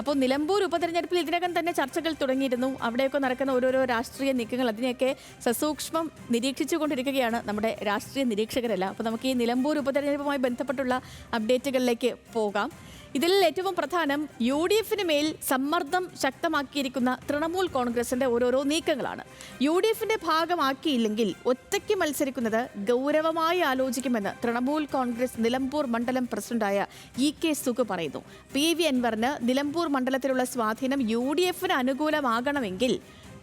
അപ്പോൾ നിലമ്പൂർ ഉപതെരഞ്ഞെടുപ്പിൽ ഇതിനകം തന്നെ ചർച്ചകൾ തുടങ്ങിയിരുന്നു. അവിടെയൊക്കെ നടക്കുന്ന ഓരോരോ രാഷ്ട്രീയ നീക്കങ്ങൾ അതിനെയൊക്കെ സസൂക്ഷ്മം നിരീക്ഷിച്ചുകൊണ്ടിരിക്കുകയാണ് നമ്മുടെ രാഷ്ട്രീയ നിരീക്ഷകരല്ല. അപ്പോൾ നമുക്ക് ഈ നിലമ്പൂർ ഉപതെരഞ്ഞെടുപ്പുമായി ബന്ധപ്പെട്ടുള്ള അപ്ഡേറ്റുകളിലേക്ക് പോകാം. ഇതിൽ ഏറ്റവും പ്രധാനം യു ഡി എഫിന് മേൽ സമ്മർദ്ദം ശക്തമാക്കിയിരിക്കുന്ന തൃണമൂൽ കോൺഗ്രസിന്റെ ഓരോരോ നീക്കങ്ങളാണ്. യു ഡി എഫിന്റെ ഭാഗമാക്കിയില്ലെങ്കിൽ ഒറ്റയ്ക്ക് മത്സരിക്കുന്നത് ഗൗരവമായി ആലോചിക്കുമെന്ന് തൃണമൂൽ കോൺഗ്രസ് നിലമ്പൂർ മണ്ഡലം പ്രസിഡന്റായ ഇ കെ സുഖ് പറയുന്നു. പി വി അൻവറിന് നിലമ്പൂർ മണ്ഡലത്തിലുള്ള സ്വാധീനം യു ഡി എഫിന് അനുകൂലമാകണമെങ്കിൽ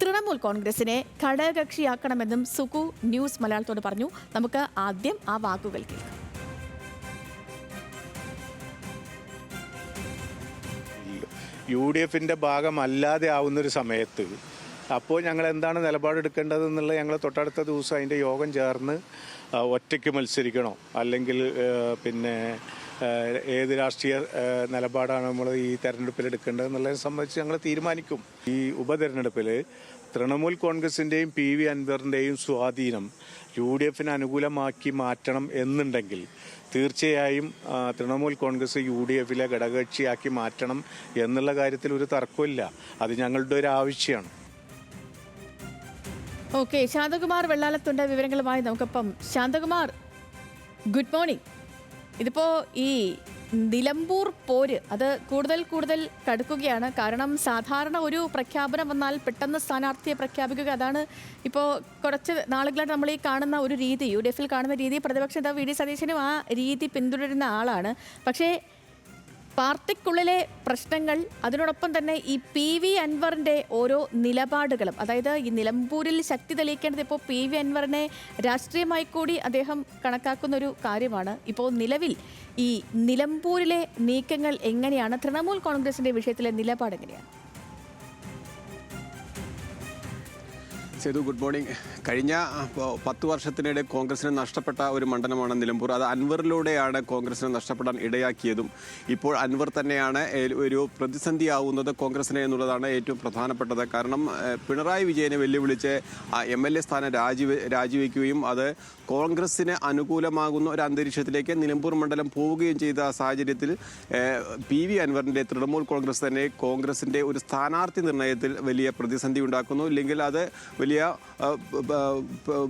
തൃണമൂൽ കോൺഗ്രസിനെ ഘടകകക്ഷിയാക്കണമെന്നും സുഖു ന്യൂസ് മലയാളത്തോട് പറഞ്ഞു. നമുക്ക് ആദ്യം ആ വാക്കുകൾ കേൾക്കാം. യു ഡി എഫിന്റെ ഭാഗമല്ലാതെ ആവുന്നൊരു സമയത്ത് അപ്പോൾ ഞങ്ങൾ എന്താണ് നിലപാടെടുക്കേണ്ടത് എന്നുള്ളത് ഞങ്ങൾ തൊട്ടടുത്ത ദിവസം അതിന്റെ യോഗം ചേർന്ന് ഒറ്റയ്ക്ക് മത്സരിക്കണോ? അല്ലെങ്കിൽ പിന്നെ ഏത് രാഷ്ട്രീയ നിലപാടാണ് നമ്മൾ ഈ തെരഞ്ഞെടുപ്പിൽ എടുക്കേണ്ടത് എന്നുള്ളതിനെ സംബന്ധിച്ച് ഞങ്ങൾ തീരുമാനിക്കും. ഈ ഉപതെരഞ്ഞെടുപ്പിൽ തൃണമൂൽ കോൺഗ്രസിന്റെയും പി വി അൻവറിന്റെയും സ്വാധീനം യു ഡി എഫിന് അനുകൂലമാക്കി മാറ്റണം എന്നുണ്ടെങ്കിൽ തീർച്ചയായും തൃണമൂൽ കോൺഗ്രസ് യു ഡി എഫിലെ ഘടകകക്ഷിയാക്കി മാറ്റണം എന്നുള്ള കാര്യത്തിൽ ഒരു തർക്കമില്ല അത് ഞങ്ങളുടെ ഒരു ആവശ്യമാണ്. ഓക്കെ ശാന്തകുമാർ വെള്ളാലത്തുണ്ട് വിവരങ്ങളുമായി നമുക്കൊപ്പം ശാന്തകുമാർ ഗുഡ് മോർണിംഗ്. ഇതിപ്പോ ഈ നിലമ്പൂർ പോര് അത് കൂടുതൽ കൂടുതൽ കടുക്കുകയാണ്. കാരണം സാധാരണ ഒരു പ്രഖ്യാപനം വന്നാൽ പെട്ടെന്ന് സ്ഥാനാർത്ഥിയെ പ്രഖ്യാപിക്കുക അതാണ് ഇപ്പോൾ കുറച്ച് നാളുകളായിട്ട് നമ്മൾ ഈ കാണുന്ന ഒരു രീതി യു ഡി എഫിൽ കാണുന്ന രീതി. പ്രതിപക്ഷ നേതാവ് വി ഡി സതീശനും ആ രീതി പിന്തുടരുന്ന ആളാണ്. പക്ഷേ പാർട്ടിക്കുള്ളിലെ പ്രശ്നങ്ങൾ അതിനോടൊപ്പം തന്നെ ഈ പി വി അൻവറിന്റെ ഓരോ നിലപാടുകളും അതായത് ഈ നിലമ്പൂരിൽ ശക്തി തെളിയിക്കേണ്ടത് ഇപ്പോൾ പി വി അൻവറിനെ രാഷ്ട്രീയമായി കൂടി അദ്ദേഹം കണക്കാക്കുന്ന ഒരു കാര്യമാണ്. ഇപ്പോൾ നിലവിൽ ഈ നിലമ്പൂരിലെ നീക്കങ്ങൾ എങ്ങനെയാണ്? തൃണമൂൽ കോൺഗ്രസിന്റെ വിഷയത്തിലെ നിലപാട് എങ്ങനെയാണ്? Sethu good morning. കഴിഞ്ഞ പത്ത് വർഷത്തിനിടെ കോൺഗ്രസിന് നഷ്ടപ്പെട്ട ഒരു മണ്ഡലമാണ് നിലമ്പൂർ. അത് അൻവറിലൂടെയാണ് കോൺഗ്രസിന് നഷ്ടപ്പെടാൻ ഇടയാക്കിയതും ഇപ്പോൾ അൻവർ തന്നെയാണ് ഒരു പ്രതിസന്ധിയാവുന്നത് കോൺഗ്രസിനെ എന്നുള്ളതാണ് ഏറ്റവും പ്രധാനപ്പെട്ടത്. കാരണം പിണറായി വിജയനെ വെല്ലുവിളിച്ച് എം എൽ എ സ്ഥാനം രാജി രാജിവെക്കുകയും അത് കോൺഗ്രസിന് അനുകൂലമാകുന്ന ഒരു അന്തരീക്ഷത്തിലേക്ക് നിലമ്പൂർ മണ്ഡലം പോവുകയും ചെയ്ത സാഹചര്യത്തിൽ പി വി അൻവറിന്റെ തൃണമൂൽ കോൺഗ്രസ് തന്നെ കോൺഗ്രസിന്റെ ഒരു സ്ഥാനാർത്ഥി നിർണയത്തിൽ വലിയ പ്രതിസന്ധി ഉണ്ടാക്കുന്നു. ഇല്ലെങ്കിൽ അത് വലിയ ബ-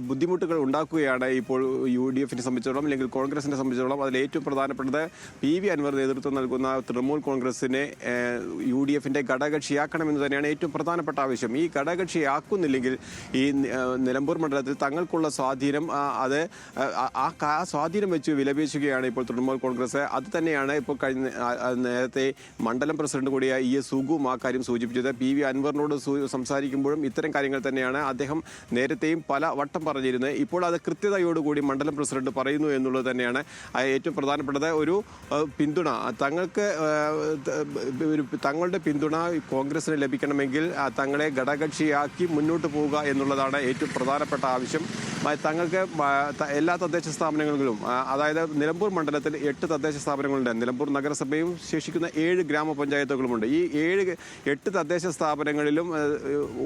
ബുദ്ധിമുട്ടുകൾ ഉണ്ടാക്കുകയാണ് ഇപ്പോൾ യു ഡി എഫിനെ സംബന്ധിച്ചിടത്തോളം അല്ലെങ്കിൽ കോൺഗ്രസിനെ സംബന്ധിച്ചിടത്തോളം അതിൽ ഏറ്റവും പ്രധാനപ്പെട്ടത് പി വി അൻവർ നേതൃത്വം നൽകുന്ന തൃണമൂൽ കോൺഗ്രസിനെ യു ഡി എഫിന്റെ ഘടകക്ഷിയാക്കണമെന്ന് തന്നെയാണ് ഏറ്റവും പ്രധാനപ്പെട്ട ആവശ്യം. ഈ ഘടകക്ഷിയാക്കുന്നില്ലെങ്കിൽ ഈ നിലമ്പൂർ മണ്ഡലത്തിൽ തങ്ങൾക്കുള്ള സ്വാധീനം അത് ആ, സ്വാധീനം വെച്ച് വിലപേശുകയാണ് ഇപ്പോൾ തൃണമൂൽ കോൺഗ്രസ്. അത് തന്നെയാണ് ഇപ്പോൾ കഴിഞ്ഞ നേരത്തെ മണ്ഡലം പ്രസിഡന്റ് കൂടിയ ഇ എസ് സുഗും ആ കാര്യം സൂചിപ്പിച്ചത്. പി വി അൻവറിനോട് സംസാരിക്കുമ്പോഴും ഇത്തരം കാര്യങ്ങൾ തന്നെയാണ്. അദ്ദേഹം നേരത്തെയും പല വട്ടം പറഞ്ഞിരുന്നത് ഇപ്പോൾ അത് കൃത്യതയോടുകൂടി മണ്ഡലം പ്രസിഡന്റ് പറയുന്നു എന്നുള്ളത് തന്നെയാണ് ഏറ്റവും പ്രധാനപ്പെട്ടത്. ഒരു പിന്തുണ. തങ്ങൾക്ക് ഒരു തങ്ങളുടെ പിന്തുണ കോൺഗ്രസിന് ലഭിക്കണമെങ്കിൽ തങ്ങളെ ഘടകകക്ഷിയാക്കി മുന്നോട്ട് പോവുക എന്നുള്ളതാണ് ഏറ്റവും പ്രധാനപ്പെട്ട ആവശ്യം. തങ്ങൾക്ക് എല്ലാ തദ്ദേശ സ്ഥാപനങ്ങളിലും അതായത് നിലമ്പൂർ മണ്ഡലത്തിൽ എട്ട് തദ്ദേശ സ്ഥാപനങ്ങളുണ്ട്. നിലമ്പൂർ നഗരസഭയും ശേഷിക്കുന്ന ഏഴ് ഗ്രാമപഞ്ചായത്തുകളുമുണ്ട്. ഈ ഏഴ് എട്ട് തദ്ദേശ സ്ഥാപനങ്ങളിലും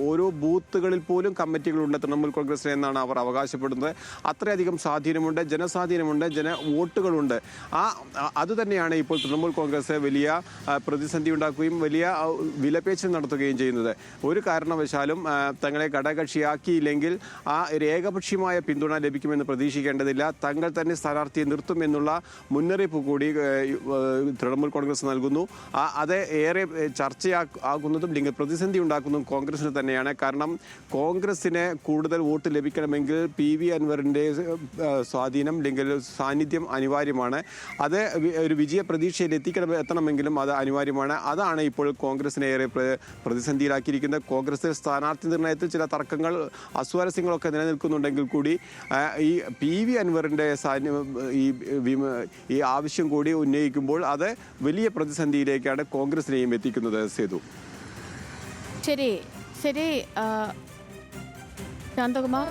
ഓരോ ബൂത്തുകളിൽ പോലും കമ്മിറ്റികളുണ്ട് തൃണമൂൽ കോൺഗ്രസിന് എന്നാണ് അവർ അവകാശപ്പെടുന്നത്. അത്രയധികം സ്വാധീനമുണ്ട് ജനസ്വാധീനമുണ്ട് ജന വോട്ടുകളുണ്ട്. ആ അതുതന്നെയാണ് അത് തന്നെയാണ് ഇപ്പോൾ തൃണമൂൽ കോൺഗ്രസ് വലിയ പ്രതിസന്ധി ഉണ്ടാക്കുകയും വലിയ വിലപേശൽ നടത്തുകയും ചെയ്യുന്നത്. ഒരു കാരണവശാലും തങ്ങളെ ഘടകകക്ഷിയാക്കിയില്ലെങ്കിൽ ആ ഒരു ഏകപക്ഷീയമായ പിന്തുണ ലഭിക്കുമെന്ന് പ്രതീക്ഷിക്കേണ്ടതില്ല. തങ്ങൾ തന്നെ സ്ഥാനാർത്ഥിയെ നിർത്തുമെന്നുള്ള മുന്നറിയിപ്പ് കൂടി തൃണമൂൽ കോൺഗ്രസ് നൽകുന്നു. അത് ഏറെ ചർച്ചയാകുന്നതും ലിംഗ പ്രതിസന്ധി ഉണ്ടാക്കുന്നതും കോൺഗ്രസിന് തന്നെയാണ്. കാരണം കോൺഗ്രസിന് കൂടുതൽ വോട്ട് ലഭിക്കണമെങ്കിൽ പി വി അൻവറിന്റെ സ്വാധീനം ലിംഗ സാന്നിധ്യം അനിവാര്യമാണ്. അത് ഒരു വിജയ പ്രതീക്ഷയിൽ എത്തിക്കണം എത്തണമെങ്കിലും അത് അനിവാര്യമാണ്. അതാണ് ഇപ്പോൾ കോൺഗ്രസിനെ ഏറെ പ്ര- പ്രതിസന്ധിയിലാക്കിയിരിക്കുന്നത്. കോൺഗ്രസ് സ്ഥാനാർത്ഥി നിർണയത്തിൽ ചില തർക്കങ്ങൾ അസ്വാരസ്യങ്ങളൊക്കെ നിലനിൽക്കുന്നുണ്ടെങ്കിൽ കൂടി ഈ പി വി അൻവറിന്റെ ഈ ഈ ആവശ്യം കൂടി ഉന്നയിക്കുമ്പോൾ അത് വലിയ പ്രതിസന്ധിയിലേക്കാണ് കോൺഗ്രസിനെയും എത്തിക്കുന്നത് സേതു. ശരി ശരി ശാന്തകുമാർ.